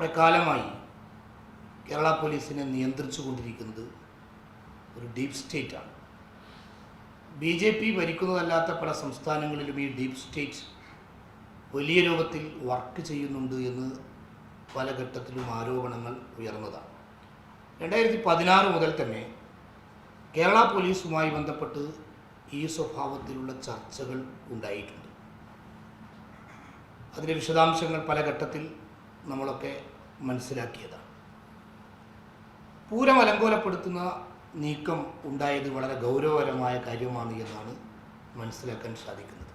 കുറേ കാലമായി കേരള പോലീസിനെ നിയന്ത്രിച്ചു കൊണ്ടിരിക്കുന്നത് ഒരു ഡീപ് സ്റ്റേറ്റാണ് ബി ജെ പി ഭരിക്കുന്നതല്ലാത്ത പല സംസ്ഥാനങ്ങളിലും ഈ ഡീപ് സ്റ്റേറ്റ് വലിയ രൂപത്തിൽ വർക്ക് ചെയ്യുന്നുണ്ട് എന്ന് പല ഘട്ടത്തിലും ആരോപണങ്ങൾ ഉയർന്നതാണ്. രണ്ടായിരത്തി പതിനാറ് മുതൽ തന്നെ കേരള പോലീസുമായി ബന്ധപ്പെട്ട് ഈ സ്വഭാവത്തിലുള്ള ചർച്ചകൾ ഉണ്ടായിട്ടുണ്ട്. അതിന്റെ വിശദാംശങ്ങൾ പല ഘട്ടത്തിൽ നമ്മളൊക്കെ മനസ്സിലാക്കിയതാണ്. പൂരം അലങ്കോലപ്പെടുത്തുന്ന നീക്കം ഉണ്ടായത് വളരെ ഗൗരവകരമായ കാര്യമാണ് എന്നാണ് മനസ്സിലാക്കാൻ സാധിക്കുന്നത്.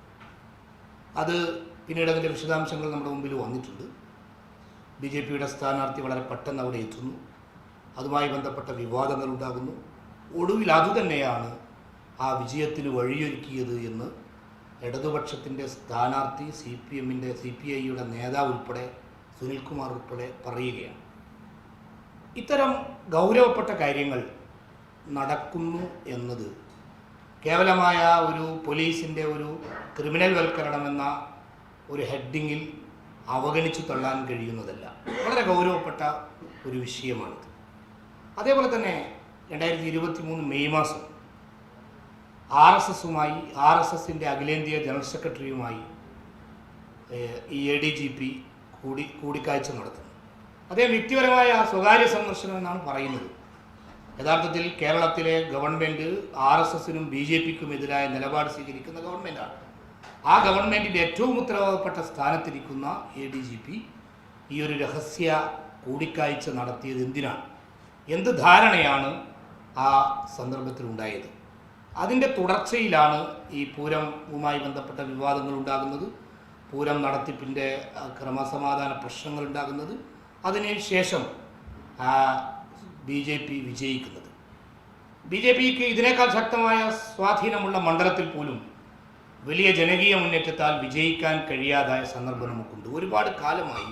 അത് പിന്നീട് അതിന്റെ വിശദാംശങ്ങൾ നമ്മുടെ മുമ്പിൽ വന്നിട്ടുണ്ട്. ബി ജെ പിയുടെ സ്ഥാനാർത്ഥി വളരെ പെട്ടെന്ന് അവിടെ എത്തുന്നു. അതുമായി ബന്ധപ്പെട്ട വിവാദങ്ങൾ ഉണ്ടാകുന്നു. ഒടുവിൽ അതുതന്നെയാണ് ആ വിജയത്തിന് വഴിയൊരുക്കിയത് എന്ന് ഇടതുപക്ഷത്തിന്റെ സ്ഥാനാർത്ഥി സി പി എമ്മിന്റെ സി പി ഐയുടെ നേതാവ് ഉൾപ്പെടെ സുനിൽകുമാർ ഉൾപ്പെടെ പറയുകയാണ്. ഇത്തരം ഗൗരവപ്പെട്ട കാര്യങ്ങൾ നടക്കുന്നു എന്നത് കേവലമായ ഒരു പോലീസിന്റെ ഒരു ക്രിമിനൽ വൽക്കരണം എന്ന ഒരു ഹെഡിങ്ങിൽ അവഗണിച്ചു തള്ളാൻ കഴിയുന്നതല്ല. വളരെ ഗൗരവപ്പെട്ട ഒരു വിഷയമാണിത്. അതേപോലെ തന്നെ രണ്ടായിരത്തി ഇരുപത്തി മൂന്ന് മെയ് മാസം ആർ എസ് എസുമായി ആർ എസ് എസിന്റെ അഖിലേന്ത്യാ ജനറൽ സെക്രട്ടറിയുമായി ഈ എ ഡി ജി പി കൂടി കൂടിക്കാഴ്ച നടത്തുന്നു. അദ്ദേഹം വ്യക്തിപരമായ സ്വകാര്യ സന്ദർശനം എന്നാണ് പറയുന്നത്. യഥാർത്ഥത്തിൽ കേരളത്തിലെ ഗവൺമെന്റ് ആർ എസ് എസിനും ബി ജെ പിക്കും എതിരായ നിലപാട് സ്വീകരിക്കുന്ന ഗവൺമെന്റാണ് ആ ഗവൺമെന്റിന്റെ ഏറ്റവും ഉത്തരവാദപ്പെട്ട സ്ഥാനത്തിരിക്കുന്ന എ ഡി ജി പി ഈ ഒരു രഹസ്യ കൂടിക്കാഴ്ച നടത്തിയത് എന്തിനാണ്? എന്ത് ധാരണയാണ് ആ സന്ദർഭത്തിൽ ഉണ്ടായത്? അതിന്റെ തുടർച്ചയിലാണ് ഈ പൂരവുമായി ബന്ധപ്പെട്ട വിവാദങ്ങൾ ഉണ്ടാകുന്നത്. പൂരം നടത്തിപ്പിന്റെ ക്രമസമാധാന പ്രശ്നങ്ങൾ ഉണ്ടാകുന്നത് അതിനുശേഷം ബി ജെ പി വിജയിക്കുന്നത്. ബി ജെ പിക്ക് ഇതിനേക്കാൾ ശക്തമായ സ്വാധീനമുള്ള മണ്ഡലത്തിൽ പോലും വലിയ ജനകീയ മുന്നേറ്റത്താൽ വിജയിക്കാൻ കഴിയാതായ സന്ദർഭം നമുക്കുണ്ട്. ഒരുപാട് കാലമായി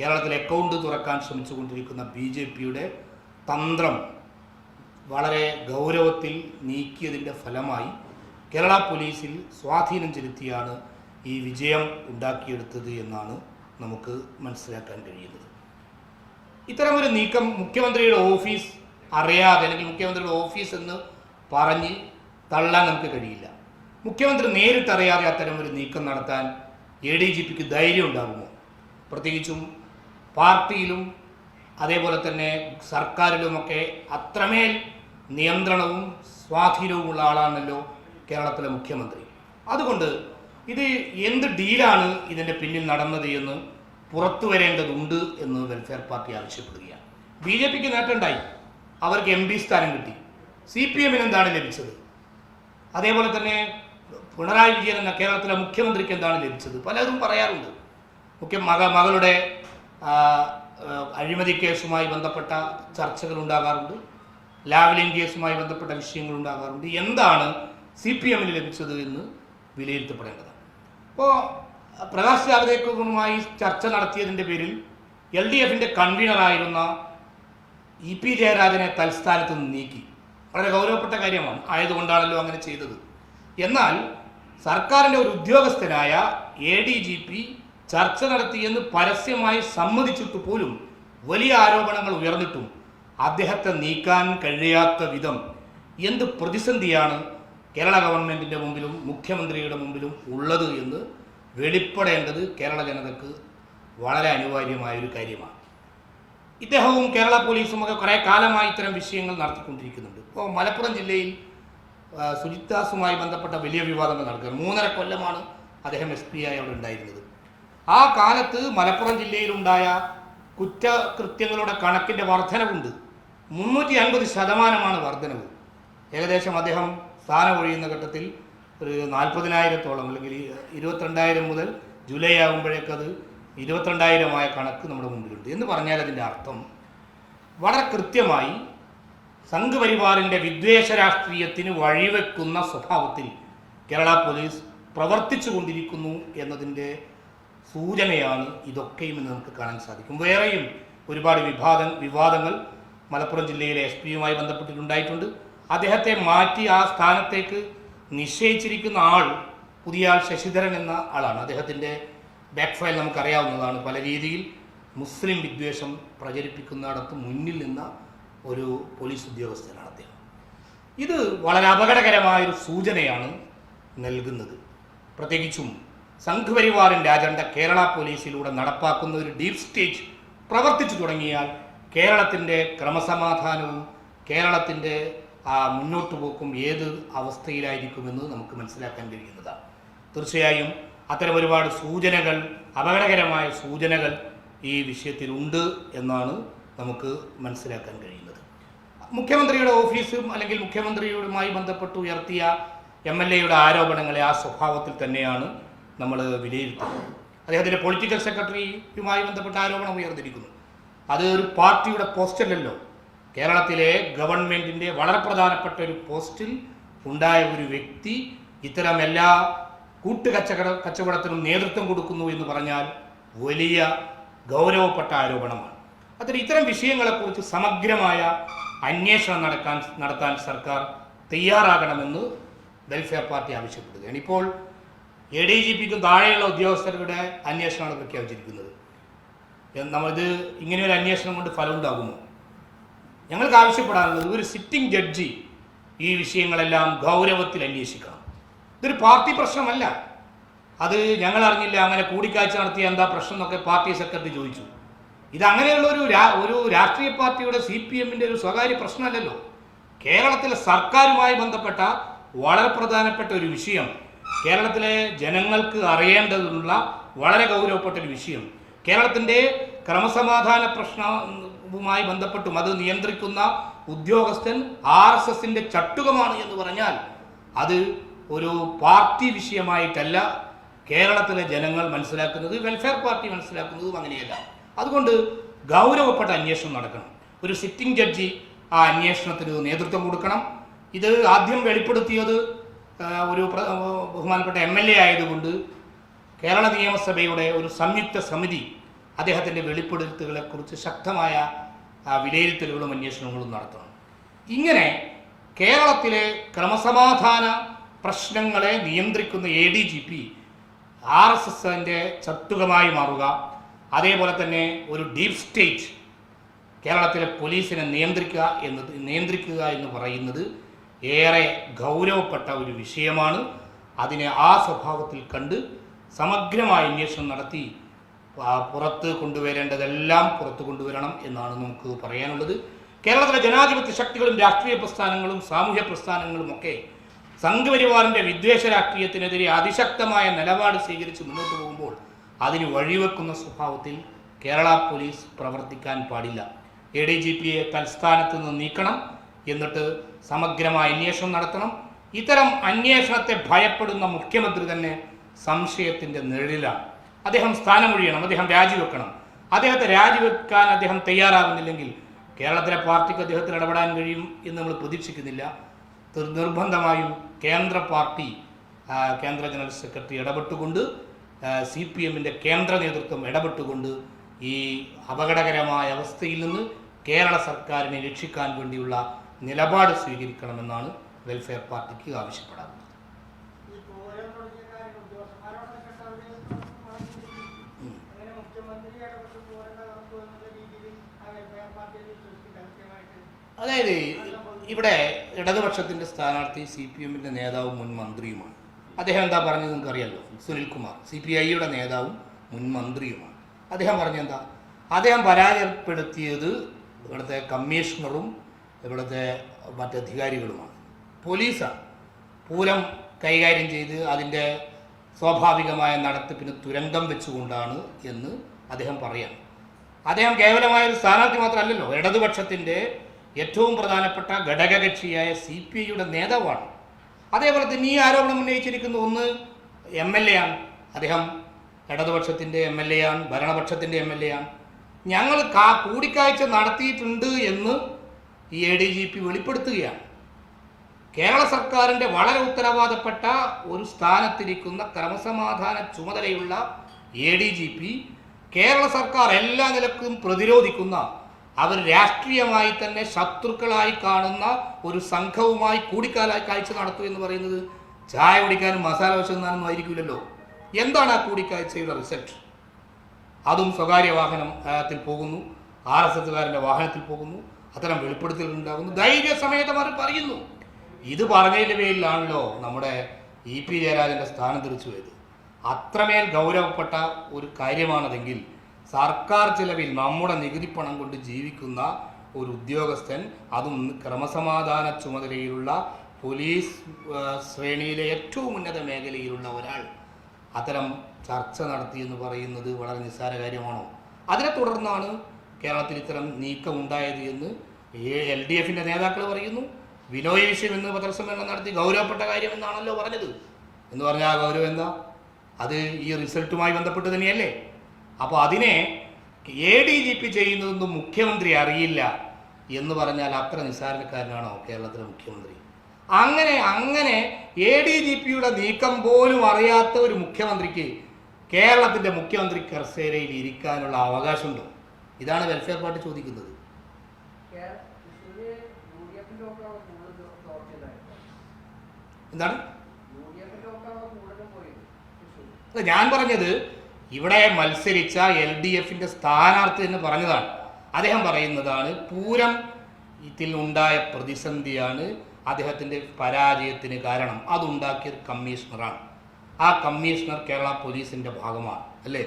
കേരളത്തിൽ അക്കൗണ്ട് തുറക്കാൻ ശ്രമിച്ചുകൊണ്ടിരിക്കുന്ന ബി ജെ പിയുടെ തന്ത്രം വളരെ ഗൗരവത്തിൽ നീക്കിയതിന്റെ ഫലമായി കേരള പോലീസിൽ സ്വാധീനം ചെലുത്തിയാണ് ഈ വിജയം ഉണ്ടാക്കിയെടുത്തത് എന്നാണ് നമുക്ക് മനസ്സിലാക്കാൻ കഴിയുന്നത്. ഇത്തരമൊരു നീക്കം മുഖ്യമന്ത്രിയുടെ ഓഫീസ് അറിയാതെ അല്ലെങ്കിൽ മുഖ്യമന്ത്രിയുടെ ഓഫീസ് എന്ന് പറഞ്ഞ് തള്ളാൻ നമുക്ക് കഴിയില്ല. മുഖ്യമന്ത്രി നേരിട്ടറിയാതെ അത്തരമൊരു നീക്കം നടത്താൻ എ ഡി ജി പിക്ക് ധൈര്യം ഉണ്ടാകുമോ? പ്രത്യേകിച്ചും പാർട്ടിയിലും അതേപോലെ തന്നെ സർക്കാരിലുമൊക്കെ അത്രമേൽ നിയന്ത്രണവും സ്വാധീനവുമുള്ള ആളാണല്ലോ കേരളത്തിലെ മുഖ്യമന്ത്രി. അതുകൊണ്ട് ഇത് എന്ത് ഡീലാണ് ഇതിന്റെ പിന്നിൽ നടന്നത് എന്ന് പുറത്തു വരേണ്ടതുണ്ട് എന്ന് വെൽഫെയർ പാർട്ടി ആവശ്യപ്പെടുകയാണ്. ബി ജെ പിക്ക് നേട്ടമുണ്ടായി. അവർക്ക് എം പി സ്ഥാനം കിട്ടി. സി പി എമ്മിന് എന്താണ് ലഭിച്ചത്? അതേപോലെ തന്നെ പിണറായി വിജയൻ എന്ന കേരളത്തിലെ മുഖ്യമന്ത്രിക്ക് എന്താണ് ലഭിച്ചത്? പലരും പറയാറുണ്ട്. മുഖ്യ മക മകളുടെ അഴിമതി കേസുമായി ബന്ധപ്പെട്ട ചർച്ചകൾ ഉണ്ടാകാറുണ്ട്. ലാവ്ലിൻ കേസുമായി ബന്ധപ്പെട്ട വിഷയങ്ങൾ ഉണ്ടാകാറുണ്ട്. എന്താണ് സി പി എമ്മിന് ലഭിച്ചത് എന്ന് വിലയിരുത്തപ്പെടേണ്ടതാണ്. അപ്പോൾ പ്രകാശ് ജാവ്ദേക്കറുമായി ചർച്ച നടത്തിയതിന്റെ പേരിൽ എൽ ഡി എഫിന്റെ കൺവീനറായിരുന്ന ഇ പി ജയരാജനെ തൽസ്ഥാനത്ത് നിന്ന് നീക്കി. വളരെ ഗൗരവപ്പെട്ട കാര്യമാണ്. ആയതുകൊണ്ടാണല്ലോ അങ്ങനെ ചെയ്തത്. എന്നാൽ സർക്കാരിന്റെ ഒരു ഉദ്യോഗസ്ഥനായ എ ഡി ജി പി ചർച്ച നടത്തിയെന്ന് പരസ്യമായി സമ്മതിച്ചിട്ട് പോലും വലിയ ആരോപണങ്ങൾ ഉയർന്നിട്ടും അദ്ദേഹത്തെ നീക്കാൻ കഴിയാത്ത വിധം എന്ത് പ്രതിസന്ധിയാണ് കേരള ഗവൺമെന്റിന്റെ മുമ്പിലും മുഖ്യമന്ത്രിയുടെ മുമ്പിലും ഉള്ളത് എന്ന് വെളിപ്പെടേണ്ടത് കേരള ജനതക്ക് വളരെ അനിവാര്യമായൊരു കാര്യമാണ്. ഇദ്ദേഹവും കേരള പോലീസും ഒക്കെ കുറേ കാലമായി ഇത്തരം വിഷയങ്ങൾ നടത്തിക്കൊണ്ടിരിക്കുന്നുണ്ട്. ഇപ്പോൾ മലപ്പുറം ജില്ലയിൽ സുജിത്ദാസുമായി ബന്ധപ്പെട്ട വലിയ വിവാദങ്ങൾ നടക്കുകയാണ്. മൂന്നര കൊല്ലമാണ് അദ്ദേഹം എസ് പി ആയി അവിടെ ഉണ്ടായിരുന്നത്. ആ കാലത്ത് മലപ്പുറം ജില്ലയിലുണ്ടായ കുറ്റകൃത്യങ്ങളുടെ കണക്കിന്റെ വർധനവുണ്ട്. മുന്നൂറ്റി അൻപത് ശതമാനമാണ് വർധനവ്. ഏകദേശം അദ്ദേഹം സ്ഥാനം ഒഴിയുന്ന ഘട്ടത്തിൽ ഒരു നാൽപ്പതിനായിരത്തോളം അല്ലെങ്കിൽ ഇരുപത്തിരണ്ടായിരം മുതൽ ജൂലൈ ആകുമ്പോഴേക്കത് ഇരുപത്തിരണ്ടായിരമായ കണക്ക് നമ്മുടെ മുമ്പിലുണ്ട്. എന്ന് പറഞ്ഞാൽ അതിന്റെ അർത്ഥം വളരെ കൃത്യമായി സംഘപരിവാറിന്റെ വിദ്വേഷ രാഷ്ട്രീയത്തിന് വഴിവെക്കുന്ന സ്വഭാവത്തിൽ കേരള പോലീസ് പ്രവർത്തിച്ചു കൊണ്ടിരിക്കുന്നു എന്നതിന്റെ സൂചനയാണ് ഇതൊക്കെയും എന്ന് നമുക്ക് കാണാൻ സാധിക്കും. വേറെയും ഒരുപാട് വിവാദ വിവാദങ്ങൾ മലപ്പുറം ജില്ലയിലെ എസ് പിയുമായി ബന്ധപ്പെട്ടിട്ടുണ്ടായിട്ടുണ്ട്. അദ്ദേഹത്തെ മാറ്റി ആ സ്ഥാനത്തേക്ക് നിശ്ചയിച്ചിരിക്കുന്ന ആൾ പുതിയ ആൾ ശശിധരൻ എന്ന ആളാണ്. അദ്ദേഹത്തിന്റെ ബാക്ക് ഫയൽ നമുക്കറിയാവുന്നതാണ്. പല രീതിയിൽ മുസ്ലിം വിദ്വേഷം പ്രചരിപ്പിക്കുന്നിടത്ത് മുന്നിൽ നിന്ന ഒരു പോലീസ് ഉദ്യോഗസ്ഥനാണ് അദ്ദേഹം. ഇത് വളരെ അപകടകരമായൊരു സൂചനയാണ് നൽകുന്നത്. പ്രത്യേകിച്ചും സംഘപരിവാറിന്റെ അജണ്ട കേരള പോലീസിലൂടെ നടപ്പാക്കുന്ന ഒരു ഡീപ് സ്റ്റേജ് പ്രവർത്തിച്ചു തുടങ്ങിയാൽ കേരളത്തിന്റെ ക്രമസമാധാനവും കേരളത്തിന്റെ മുന്നോട്ട് പോക്കും ഏത് അവസ്ഥയിലായിരിക്കുമെന്ന് നമുക്ക് മനസ്സിലാക്കാൻ കഴിയുന്നതാണ് തീർച്ചയായും അത്തരം ഒരുപാട് സൂചനകൾ അപകടകരമായ സൂചനകൾ ഈ വിഷയത്തിലുണ്ട് എന്നാണ് നമുക്ക് മനസ്സിലാക്കാൻ കഴിയുന്നത്. മുഖ്യമന്ത്രിയുടെ ഓഫീസും അല്ലെങ്കിൽ മുഖ്യമന്ത്രിയുമായി ബന്ധപ്പെട്ട് ഉയർത്തിയ എം എൽ എയുടെ ആരോപണങ്ങളെ ആ സ്വഭാവത്തിൽ തന്നെയാണ് നമ്മൾ വിലയിരുത്തുന്നത്. അദ്ദേഹത്തിന്റെ പൊളിറ്റിക്കൽ സെക്രട്ടറിയുമായി ബന്ധപ്പെട്ട ആരോപണം ഉയർന്നിരിക്കുന്നു. അത് ഒരു പാർട്ടിയുടെ പോസ്റ്റല്ലല്ലോ കേരളത്തിലെ ഗവൺമെന്റിന്റെ വളരെ പ്രധാനപ്പെട്ട ഒരു പോസ്റ്റിൽ ഉണ്ടായ ഒരു വ്യക്തി ഇത്തരം എല്ലാ കൂട്ടുകച്ചവട കച്ചവടത്തിനും നേതൃത്വം കൊടുക്കുന്നു എന്ന് പറഞ്ഞാൽ വലിയ ഗൗരവപ്പെട്ട ആരോപണമാണ്. അതിന് ഇത്തരം വിഷയങ്ങളെക്കുറിച്ച് സമഗ്രമായ അന്വേഷണം നടക്കാൻ നടത്താൻ സർക്കാർ തയ്യാറാകണമെന്ന് വെൽഫെയർ പാർട്ടി ആവശ്യപ്പെടുകയാണ്. ഇപ്പോൾ എ ഡി ജി പിക്കും താഴെയുള്ള ഉദ്യോഗസ്ഥരുടെ അന്വേഷണമാണ് പ്രഖ്യാപിച്ചിരിക്കുന്നത്. നമ്മളിത് ഇങ്ങനെയൊരു അന്വേഷണം കൊണ്ട് ഫലം ഉണ്ടാകുമോ? ഞങ്ങൾക്ക് ആവശ്യപ്പെടാനുള്ളത് ഒരു സിറ്റിംഗ് ജഡ്ജി ഈ വിഷയങ്ങളെല്ലാം ഗൗരവത്തിൽ അന്വേഷിക്കണം. ഇതൊരു പാർട്ടി പ്രശ്നമല്ല. അത് ഞങ്ങൾ അറിഞ്ഞില്ല അങ്ങനെ കൂടിക്കാഴ്ച നടത്തിയ എന്താ പ്രശ്നം എന്നൊക്കെ പാർട്ടി സെക്രട്ടറി ചോദിച്ചു. ഇതങ്ങനെയുള്ള ഒരു ഒരു രാഷ്ട്രീയ പാർട്ടിയുടെ സി പി എമ്മിന്റെ ഒരു സ്വകാര്യ പ്രശ്നമല്ലല്ലോ. കേരളത്തിലെ സർക്കാരുമായി ബന്ധപ്പെട്ട വളരെ പ്രധാനപ്പെട്ട ഒരു വിഷയം കേരളത്തിലെ ജനങ്ങൾക്ക് അറിയേണ്ടതുള്ള വളരെ ഗൗരവപ്പെട്ട ഒരു വിഷയം കേരളത്തിന്റെ ക്രമസമാധാന പ്രശ്നവുമായി ബന്ധപ്പെട്ടും അത് നിയന്ത്രിക്കുന്ന ഉദ്യോഗസ്ഥൻ ആർ എസ് എസിന്റെ ചട്ടുകമാണ് എന്ന് പറഞ്ഞാൽ അത് ഒരു പാർട്ടി വിഷയമായിട്ടല്ല കേരളത്തിലെ ജനങ്ങൾ മനസ്സിലാക്കുന്നത് വെൽഫെയർ പാർട്ടി മനസ്സിലാക്കുന്നതും അങ്ങനെയല്ല. അതുകൊണ്ട് ഗൗരവപ്പെട്ട അന്വേഷണം നടക്കണം. ഒരു സിറ്റിംഗ് ജഡ്ജി ആ അന്വേഷണത്തിന് നേതൃത്വം കൊടുക്കണം. ഇത് ആദ്യം വെളിപ്പെടുത്തിയത് ഒരു ബഹുമാനപ്പെട്ട എം എൽ എ ആയതുകൊണ്ട് കേരള നിയമസഭയുടെ ഒരു സംയുക്ത സമിതി അദ്ദേഹത്തിന്റെ വെളിപ്പെടുത്തലുകളെക്കുറിച്ച് ശക്തമായ വിലയിരുത്തലുകളും അന്വേഷണങ്ങളും നടത്തണം. ഇങ്ങനെ കേരളത്തിലെ ക്രമസമാധാന പ്രശ്നങ്ങളെ നിയന്ത്രിക്കുന്ന A D G P R S എസിന്റെ ചട്ടുകമായി മാറുക. അതേപോലെ തന്നെ ഒരു ഡീപ് സ്റ്റേറ്റ് കേരളത്തിലെ പോലീസിനെ നിയന്ത്രിക്കുക എന്നത് നിയന്ത്രിക്കുക എന്ന് പറയുന്നത് ഏറെ ഗൗരവപ്പെട്ട ഒരു വിഷയമാണ്. അതിനെ ആ സ്വഭാവത്തിൽ കണ്ട് സമഗ്രമായ അന്വേഷണം നടത്തി പുറത്ത് കൊണ്ടുവരേണ്ടതെല്ലാം പുറത്തു കൊണ്ടുവരണം എന്നാണ് നമുക്ക് പറയാനുള്ളത്. കേരളത്തിലെ ജനാധിപത്യ ശക്തികളും രാഷ്ട്രീയ പ്രസ്ഥാനങ്ങളും സാമൂഹ്യ പ്രസ്ഥാനങ്ങളും ഒക്കെ സംഘപരിവാറിന്റെ വിദ്വേഷ രാഷ്ട്രീയത്തിനെതിരെ അതിശക്തമായ നിലപാട് സ്വീകരിച്ച് മുന്നോട്ട് പോകുമ്പോൾ അതിന് വഴിവെക്കുന്ന സ്വഭാവത്തിൽ കേരള പോലീസ് പ്രവർത്തിക്കാൻ പാടില്ല. എ ഡി ജി പിയെ തൽസ്ഥാനത്ത് നിന്ന് നീക്കണം എന്നിട്ട് സമഗ്രമായ അന്വേഷണം നടത്തണം. ഇത്തരം അന്വേഷണത്തെ ഭയപ്പെടുന്ന മുഖ്യമന്ത്രി തന്നെ സംശയത്തിന്റെ നിഴലിലാണ്. അദ്ദേഹം സ്ഥാനമൊഴിയണം അദ്ദേഹം രാജിവെക്കണം അദ്ദേഹത്തെ രാജിവെക്കാൻ അദ്ദേഹം തയ്യാറാകുന്നില്ലെങ്കിൽ കേരളത്തിലെ പാർട്ടിക്ക് അദ്ദേഹത്തിന് ഇടപെടാൻ കഴിയും എന്ന് നമ്മൾ പ്രതീക്ഷിക്കുന്നില്ല. നിർബന്ധമായും കേന്ദ്ര പാർട്ടി കേന്ദ്ര ജനറൽ സെക്രട്ടറി ഇടപെട്ടുകൊണ്ട് സി പി എമ്മിന്റെ കേന്ദ്ര നേതൃത്വം ഇടപെട്ടുകൊണ്ട് ഈ അപകടകരമായ അവസ്ഥയിൽ നിന്ന് കേരള സർക്കാരിനെ രക്ഷിക്കാൻ വേണ്ടിയുള്ള നിലപാട് സ്വീകരിക്കണമെന്നാണ് വെൽഫെയർ പാർട്ടിക്ക് ആവശ്യപ്പെടാറുള്ളത് ഈ പൂരം തുടങ്ങിയ കാര്യങ്ങൾ ഉദ്യോഗസ്ഥന്മാരോടൊക്കെ സൗകര്യം ഉം. അങ്ങനെ മുഖ്യമന്ത്രി ഇടപെട്ട് പൂരം തകർത്തു എന്നുള്ള രീതിയിൽ ആ വെൽഫെയർ പാർട്ടിയിൽ വിശ്വസിക്കില്ല കൃത്യമായിട്ട് അതായത് ഇവിടെ ഇടതുപക്ഷത്തിന്റെ സ്ഥാനാർത്ഥി സി പി എമ്മിന്റെ നേതാവും മുൻ മന്ത്രിയുമാണ്. അദ്ദേഹം എന്താ പറഞ്ഞത് നിങ്ങൾക്കറിയാലോ? സുനിൽകുമാർ സി പി ഐയുടെ നേതാവും മുൻ മന്ത്രിയുമാണ്. അദ്ദേഹം പറഞ്ഞെന്താ അദ്ദേഹം പരാജയപ്പെടുത്തിയത് ഇവിടുത്തെ കമ്മീഷണറും ഇവിടുത്തെ മറ്റധികാരികളുമാണ് പോലീസാണ്. പൂരം കൈകാര്യം ചെയ്ത് അതിന്റെ സ്വാഭാവികമായ നടത്തിപ്പിന് തുരങ്കം വെച്ചുകൊണ്ടാണ് എന്ന് അദ്ദേഹം പറയാം അദ്ദേഹം കേവലമായ ഒരു സ്ഥാനാർത്ഥി മാത്രമല്ലല്ലോ ഇടതുപക്ഷത്തിന്റെ ഏറ്റവും പ്രധാനപ്പെട്ട ഘടകകക്ഷിയായ സി പി ഐയുടെ നേതാവാണ്. അതേപോലെ തന്നെ ഈ ആരോപണം ഉന്നയിച്ചിരിക്കുന്ന ഒന്ന് എം എൽ എ ആണ്. അദ്ദേഹം ഇടതുപക്ഷത്തിന്റെ എം എൽ എ ആണ് ഭരണപക്ഷത്തിന്റെ എം എൽ എ ആണ്. ഞങ്ങൾ കാ കൂടിക്കാഴ്ച നടത്തിയിട്ടുണ്ട് എന്ന് ഈ എ ഡി ജി പി വെളിപ്പെടുത്തുകയാണ്. കേരള സർക്കാരിന്റെ വളരെ ഉത്തരവാദപ്പെട്ട ഒരു സ്ഥാനത്തിരിക്കുന്ന ക്രമസമാധാന ചുമതലയുള്ള A D G P Kerala സർക്കാർ എല്ലാ നിലക്കും പ്രതിരോധിക്കുന്ന അവർ രാഷ്ട്രീയമായി തന്നെ ശത്രുക്കളായി കാണുന്ന ഒരു സംഘവുമായി കൂടിക്കാലായി കാഴ്ച നടത്തു എന്ന് പറയുന്നത് ചായ കുടിക്കാനും മസാല ദോശ ആയിരിക്കില്ലല്ലോ. എന്താണ് ആ കൂടിക്കാഴ്ചയുടെ റിസൾട്ട്? അതും സ്വകാര്യ വാഹനത്തിൽ പോകുന്നു. ആർ എസ് എസ്സുകാരന്റെ വാഹനത്തിൽ പോകുന്നു. അത്തരം വെളിപ്പെടുത്തലുകൾ ഉണ്ടാകുന്നു. ധൈര്യസമേതം അവർ പറയുന്നു. ഇത് പറഞ്ഞതിന്റെ പേരിലാണല്ലോ നമ്മുടെ ഇ പി ജയരാജന്റെ സ്ഥാനം തിരിച്ചു പോയത് അത്രമേൽ ഗൗരവപ്പെട്ട ഒരു കാര്യമാണതെങ്കിൽ സർക്കാർ ചിലവിൽ നമ്മുടെ നികുതി പണം കൊണ്ട് ജീവിക്കുന്ന ഒരു ഉദ്യോഗസ്ഥൻ അതും ക്രമസമാധാന ചുമതലയിലുള്ള പോലീസ് ശ്രേണിയിലെ ഏറ്റവും ഉന്നത മേഖലയിലുള്ള ഒരാൾ അത്തരം ചർച്ച നടത്തി എന്ന് പറയുന്നത് വളരെ നിസ്സാര കാര്യമാണോ? അതിനെ തുടർന്നാണ് കേരളത്തിൽ ഇത്തരം നീക്കം ഉണ്ടായത് എന്ന് എൽ ഡി എഫിന്റെ നേതാക്കൾ പറയുന്നു. വിനോയ വിഷയം എന്ന് പത്രസമ്മേളനം നടത്തി ഗൗരവപ്പെട്ട കാര്യം എന്നാണല്ലോ പറഞ്ഞത്. എന്ന് പറഞ്ഞാൽ ആ ഗൗരവം എന്താ? അത് ഈ റിസൾട്ടുമായി ബന്ധപ്പെട്ട് തന്നെയല്ലേ? അപ്പോൾ അതിനെ എ ഡി ജി പി ചെയ്യുന്നതൊന്നും മുഖ്യമന്ത്രി അറിയില്ല എന്ന് പറഞ്ഞാൽ അത്ര നിസ്സാരക്കാരനാണോ കേരളത്തിലെ മുഖ്യമന്ത്രി? അങ്ങനെ അങ്ങനെ എ ഡി ജി പിയുടെ നീക്കം പോലും അറിയാത്ത ഒരു മുഖ്യമന്ത്രിക്ക് കേരളത്തിന്റെ മുഖ്യമന്ത്രി കർസേരയിൽ ഇരിക്കാനുള്ള അവകാശമുണ്ടോ? ഇതാണ് വെൽഫെയർ പാർട്ടി ചോദിക്കുന്നത്. എന്താണ്? ഞാൻ പറഞ്ഞത് ഇവിടെ മത്സരിച്ച എൽ ഡി എഫിന്റെ സ്ഥാനാർത്ഥി എന്ന് പറഞ്ഞതാണ്. അദ്ദേഹം പറയുന്നതാണ് പൂരം ഇതിൽ ഉണ്ടായ പ്രതിസന്ധിയാണ് അദ്ദേഹത്തിന്റെ പരാജയത്തിന് കാരണം. അതുണ്ടാക്കിയത് കമ്മീഷണറാണ്. ആ കമ്മീഷണർ കേരള പോലീസിന്റെ ഭാഗമാണ് അല്ലേ?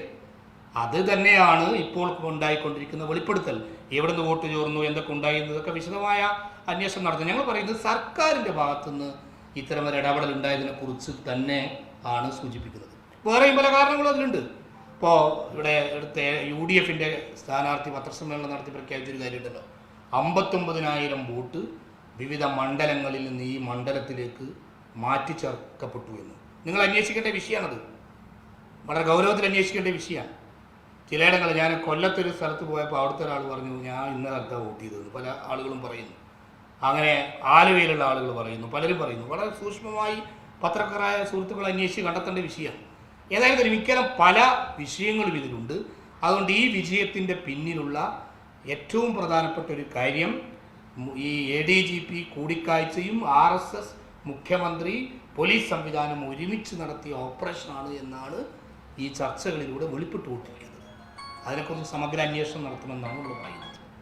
അത് തന്നെയാണ് ഇപ്പോൾ ഉണ്ടായിക്കൊണ്ടിരിക്കുന്ന വെളിപ്പെടുത്തൽ. എവിടുന്ന് വോട്ട് ചോർന്നു എന്തൊക്കെ ഉണ്ടായി എന്നതൊക്കെ വിശദമായ അന്വേഷണം നടത്തും. ഞങ്ങൾ പറയുന്നത് സർക്കാരിന്റെ ഭാഗത്തുനിന്ന് ഇത്തരം ഒരു ഇടപെടൽ ഉണ്ടായതിനെ കുറിച്ച് തന്നെ ആണ് സൂചിപ്പിക്കുന്നത്. വേറെയും പല കാരണങ്ങളും അതിലുണ്ട്. ഇപ്പോൾ ഇവിടെ ഇവിടുത്തെ യു ഡി എഫിന്റെ സ്ഥാനാർത്ഥി പത്രസമ്മേളനം നടത്തി പ്രഖ്യാപിച്ചൊരു കാര്യമുണ്ടല്ലോ. അമ്പത്തൊമ്പതിനായിരം വോട്ട് വിവിധ മണ്ഡലങ്ങളിൽ നിന്ന് ഈ മണ്ഡലത്തിലേക്ക് മാറ്റി ചേർക്കപ്പെട്ടു എന്ന്. നിങ്ങൾ അന്വേഷിക്കേണ്ട വിഷയമാണത്. വളരെ ഗൗരവത്തിൽ അന്വേഷിക്കേണ്ട വിഷയമാണ്. ചിലയിടങ്ങളിൽ ഞാൻ കൊല്ലത്തൊരു സ്ഥലത്ത് പോയപ്പോൾ അവിടുത്തെ ഒരാൾ പറഞ്ഞു ഞാൻ ഇന്ന വോട്ട് ചെയ്തതെന്ന് പല ആളുകളും പറയുന്നു. അങ്ങനെ ആലുവയിലുള്ള ആളുകൾ പറയുന്നു പലരും പറയുന്നു. വളരെ സൂക്ഷ്മമായി പത്രക്കാരായ സുഹൃത്തുക്കൾ അന്വേഷിച്ച് കണ്ടെത്തേണ്ട വിഷയമാണ്. ഏതായാലും മിക്കലും പല വിഷയങ്ങളും ഇതിലുണ്ട്. അതുകൊണ്ട് ഈ വിജയത്തിന്റെ പിന്നിലുള്ള ഏറ്റവും പ്രധാനപ്പെട്ട ഒരു കാര്യം ഈ എ ഡി ജി പി കൂടിക്കാഴ്ചയും ആർ എസ് എസ് മുഖ്യമന്ത്രി പോലീസ് സംവിധാനം ഒരുമിച്ച് നടത്തിയ ഓപ്പറേഷനാണ് എന്നാണ് ഈ ചർച്ചകളിലൂടെ വെളിപ്പെട്ടുകൊണ്ടിരിക്കുന്നത്. അതിനെക്കുറിച്ച് സമഗ്ര അന്വേഷണം നടത്തുമെന്നാണ് നമ്മൾ പറയുന്നത്.